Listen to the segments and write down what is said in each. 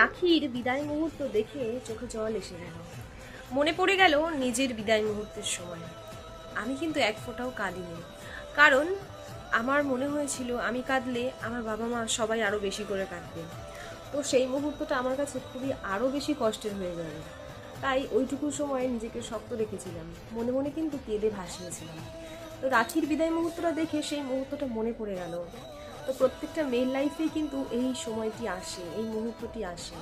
রাখির বিদায় মুহূর্ত দেখে চোখে জল এসে গেল। মনে পড়ে গেল নিজের বিদায় মুহূর্তের সময়। আমি কিন্তু এক ফোঁটাও কাঁদিনি। কারণ আমার মনে হয়েছিল আমি কাঁদলে আমার বাবা মা সবাই আরও বেশি করে কাঁদবে। তো সেই মুহূর্তটা আমার কাছে খুবই আরও বেশি কষ্টের হয়ে গেল। তাই ওইটুকু সময় নিজেকে শক্ত রেখেছিলাম। মনে মনে কিন্তু কেঁদে ভাসিয়েছিলাম। তো রাখির বিদায় মুহূর্তটা দেখে সেই মুহূর্তটা মনে পড়ে গেল। তো প্রত্যেকটা মেয়ের লাইফেই কিন্তু এই সময়টি আসে, এই মুহূর্তটি আসে।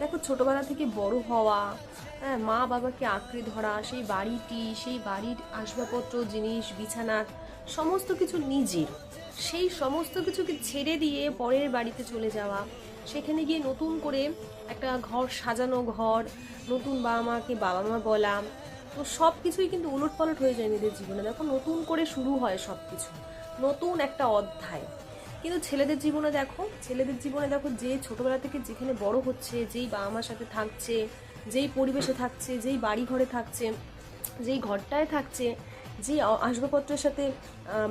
দেখো, ছোটবেলা থেকে বড় হওয়া হ্যাঁ মা বাবাকে আঁকড়ে ধরা, সেই বাড়িটি, সেই বাড়ির আসবাবপত্র, জিনিস, বিছানা, সমস্ত কিছু নিজের। সেই সমস্ত কিছুকে ছেড়ে দিয়ে পরের বাড়িতে চলে যাওয়া, সেখানে গিয়ে নতুন করে একটা ঘর সাজানো ঘর, নতুন বাবা মাকে বাবা মা বলা, তো সব কিছুই কিন্তু উলট পালট হয়ে যায় মেয়েদের জীবনে। দেখো, নতুন করে শুরু হয় সব কিছু নতুন একটা অধ্যায়। কিন্তু ছেলেদের জীবনে দেখো, ছেলেদের জীবনে দেখো যে ছোটবেলা থেকে যেখানে বড় হচ্ছে, যেই বাবা মার সাথে থাকছে, যেই পরিবেশে থাকছে, যেই বাড়ি ঘরে থাকছে, যেই ঘরটায় থাকছে যে আসবাবপত্রের সাথে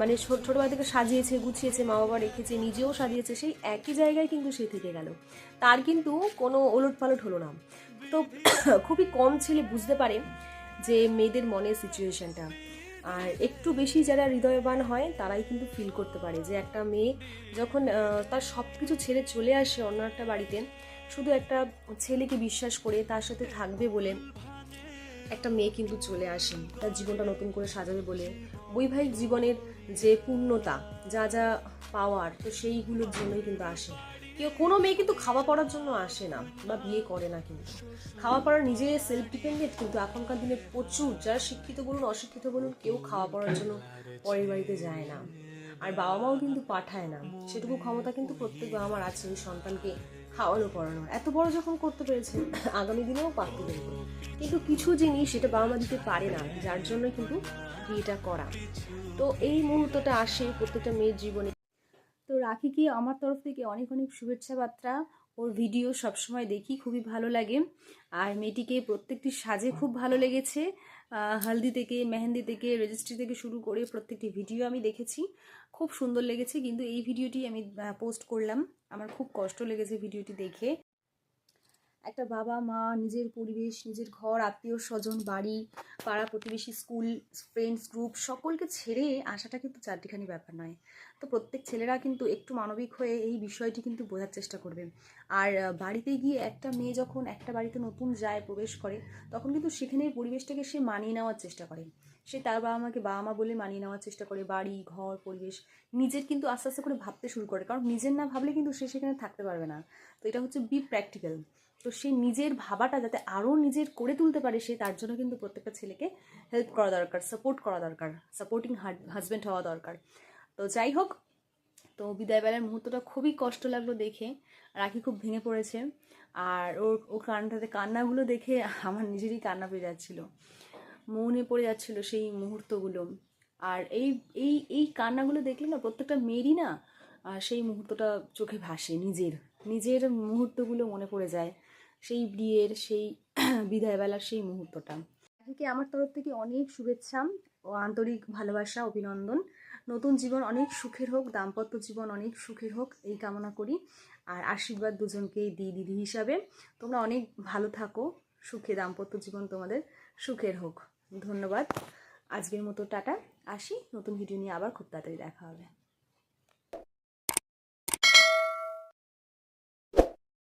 মানে ছোটবেলা থেকে সাজিয়েছে, গুছিয়েছে মা বাবা রেখেছে, নিজেও সাজিয়েছে, সেই একই জায়গায় কিন্তু সে থেকে গেল। তার কিন্তু কোনো ওলট পালট হলো না। তো খুবই কম ছেলে বুঝতে পারে যে মেয়েদের মনের সিচুয়েশনটা আর একটু বেশি যারা হৃদয়বান হয়, তারাই কিন্তু ফিল করতে পারে যে একটা মেয়ে যখন তার সব কিছু ছেড়ে চলে আসে অন্য একটা বাড়িতে, শুধু একটা ছেলেকে বিশ্বাস করে তার সাথে থাকবে বলে একটা মেয়ে কিন্তু চলে আসে, তার জীবনটা নতুন করে সাজাবে বলে। বৈবাহিক জীবনের যে পূর্ণতা, যা যা পাওয়ার, তো সেইগুলোর জন্যই কিন্তু আসে। কেউ, কোনো মেয়ে কিন্তু খাওয়া পড়ার জন্য আসে না বা বিয়ে করে না কিন্তু। খাওয়া পড়া নিজে সেলফ ডিপেন্ডেন্ট কিন্তু এখনকার দিনে প্রচুর, যারা শিক্ষিত বলুন, অশিক্ষিত বলুন, কেউ খাওয়া পড়ার জন্য পরের বাড়িতে যায় না। আর বাবা মাও কিন্তু পাঠায় না। সেটুকু ক্ষমতা কিন্তু প্রত্যেক বাবা মার আছে ওই সন্তানকে খাওয়ানো পড়ানোর এত বড় যখন করতে পেরেছে, আগামী দিনেও পারতে পেরেছে কিন্তু কিছু জিনিস সেটা বাবা মা দিতে পারে না, যার জন্য কিন্তু বিয়েটা করা। তো এই মুহূর্তটা আসে প্রত্যেকটা মেয়ের জীবনে। তো রাখিকে আমার তরফ থেকে অনেক অনেক শুভেচ্ছা বার্তা। ওর ভিডিও সবসময় দেখি, খুবই ভালো লাগে। আর মেয়েটিকে প্রত্যেকটি সাজে খুব ভালো লেগেছে। হলদি থেকে, মেহেন্দি থেকে রেজিস্ট্রি থেকে শুরু করে প্রত্যেকটি ভিডিও আমি দেখেছি। খুব সুন্দর লেগেছে, কিন্তু এই ভিডিওটি আমি পোস্ট করলাম। আমার খুব কষ্ট লেগেছে ভিডিওটি দেখে। একটা বাবা, মা, নিজের পরিবেশ, নিজের ঘর, আত্মীয় স্বজন, বাড়ি, পাড়া প্রতিবেশী, স্কুল ফ্রেন্ডস গ্রুপ সকলকে ছেড়ে আসাটা কিন্তু চারটিখানি ব্যাপার নয়। তো প্রত্যেক ছেলেরা কিন্তু একটু মানবিক হয়ে এই বিষয়টি কিন্তু বোঝার চেষ্টা করবে। আর বাড়িতে গিয়ে একটা মেয়ে যখন একটা বাড়িতে নতুন যায় প্রবেশ করে, তখন কিন্তু সেখানে পরিবেশটাকে সে মানিয়ে নেওয়ার চেষ্টা করে। সে তার বাবা মাকে বাবা মা বলে মানিয়ে নেওয়ার চেষ্টা করে, বাড়ি, ঘর, পরিবেশ, নিজের কিন্তু আস্তে আস্তে করে ভাবতে শুরু করে। কারণ নিজের না ভাবলে কিন্তু সে সেখানে থাকতে পারবে না। তো এটা হচ্ছে বি প্র্যাকটিক্যাল তো সে নিজের ভাবাটা যাতে আরও নিজের করে তুলতে পারে, সে তার জন্য কিন্তু প্রত্যেকটা ছেলেকে হেল্প করা দরকার সাপোর্ট করা দরকার সাপোর্টিং হাজব্যান্ড হওয়া দরকার। তো যাই হোক তো বিদায়বেলার মুহূর্তটা খুবই কষ্ট লাগল দেখে। রাখি খুব ভেঙে পড়েছে। আর ওর ও কান্নাটাতে কান্নাগুলো দেখে আমার নিজেরই কান্না পেয়ে যাচ্ছিল। মনে পড়ে যাচ্ছিল সেই মুহূর্তগুলো। আর এই এই এই কান্নাগুলো দেখলে না প্রত্যেকটা মেয়েরই না আহ, সেই মুহূর্তটা চোখে ভাসে নিজের। নিজের মুহূর্তগুলো মনে পড়ে যায়। সেই বিয়ের সেই বিদায়বেলার সেই মুহূর্তটা। রাখিকে আমার তরফ থেকে অনেক শুভেচ্ছা ও আন্তরিক ভালোবাসা অভিনন্দন। নতুন জীবন অনেক সুখের হোক, দাম্পত্য জীবন অনেক সুখের হোক, এই কামনা করি। আর আশীর্বাদ দুজনকেই দিই দিদি হিসাবে। তোমরা অনেক ভালো থাকো, সুখে দাম্পত্য জীবন তোমাদের সুখের হোক। ধন্যবাদ। আজকের মতো টাটা। আসি, নতুন ভিডিও নিয়ে আবার খুব তাড়াতাড়ি দেখা হবে।